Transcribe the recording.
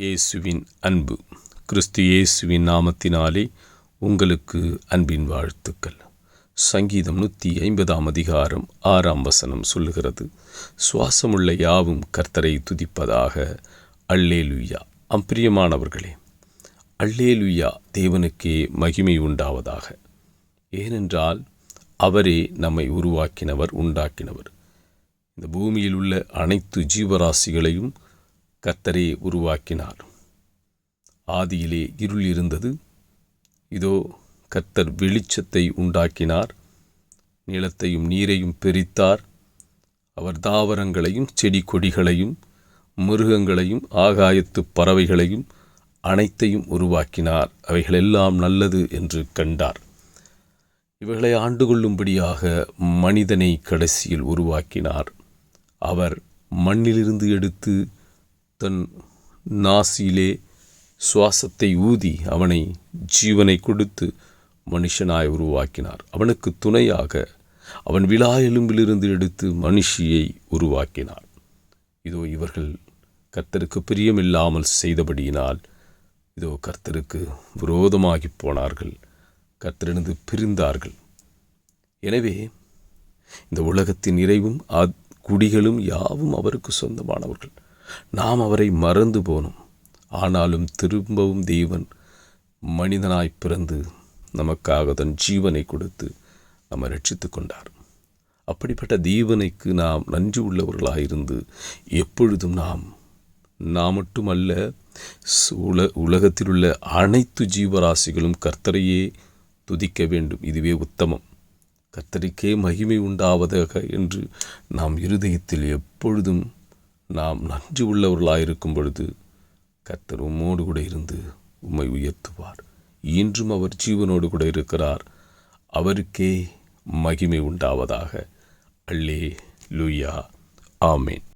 இயேசுவின் அன்பு. கிறிஸ்து இயேசுவின் நாமத்தினாலே உங்களுக்கு அன்பின் வாழ்த்துக்கள். சங்கீதம் நூற்றி ஐம்பதாம் அதிகாரம் ஆறாம் வசனம் சொல்லுகிறது. சுவாசமுள்ள யாவும் கர்த்தரை துதிப்பதாக. அல்லேலுயா. அம்பிரியமானவர்களே அல்லேலுயா தேவனுக்கே மகிமை உண்டாவதாக. ஏனென்றால் அவரே நம்மை உருவாக்கினவர் உண்டாக்கினவர். இந்த பூமியில் உள்ள அனைத்து ஜீவராசிகளையும் கத்தரே உருவாக்கினார். ஆதியிலே இருள் இருந்தது. இதோ கத்தர் வெளிச்சத்தை உண்டாக்கினார். நிலத்தையும் நீரையும் பிரித்தார். அவர் தாவரங்களையும் செடி கொடிகளையும் மிருகங்களையும் ஆகாயத்து பறவைகளையும் அனைத்தையும் உருவாக்கினார். அவைகளெல்லாம் நல்லது என்று கண்டார். இவைகளை ஆண்டு கொள்ளும்படியாக மனிதனை கடைசியில் உருவாக்கினார். அவர் மண்ணிலிருந்து எடுத்து தன் நாசியிலே சுவாசத்தை ஊதி அவனை ஜீவனை கொடுத்து மனுஷனாய் உருவாக்கினார். அவனுக்கு துணையாக அவன் விழா எலும்பிலிருந்து எடுத்து மனுஷியை உருவாக்கினார் இதோ இவர்கள் கர்த்தருக்கு பிரியமில்லாமல் செய்தபடியினால் இதோ கர்த்தருக்கு விரோதமாகி போனார்கள். கர்த்தரிருந்து பிரிந்தார்கள். எனவே இந்த உலகத்தின் நிறைவும் குடிகளும் யாவும் அவருக்கு சொந்தமானவர்கள். நாம் அவரை மறந்து போனோம். ஆனாலும் திரும்பவும் தேவன் மனிதனாய் பிறந்து நமக்காக தன் ஜீவனை கொடுத்து நம்ம ரட்சித்து கொண்டார். அப்படிப்பட்ட தேவனைக்கு நாம் நன்றி உள்ளவர்களாயிருந்து எப்பொழுதும் நாம் நாம் மட்டுமல்ல உல உலகத்தில் உள்ள அனைத்து ஜீவராசிகளும் கர்த்தரையே துதிக்க வேண்டும். இதுவே உத்தமம். கர்த்தருக்கே மகிமை உண்டாவதாக என்று நாம் இருதயத்தில் எப்பொழுதும் நாம் நன்றி உள்ளவர்களாயிருக்கும் பொழுது கர்த்தர் உம்மோடு கூட இருந்து உம்மை உயர்த்துவார். இன்றும் அவர் ஜீவனோடு கூட இருக்கிறார். அவருக்கே மகிமை உண்டாவதாக. அல்லே லுயா ஆமேன்.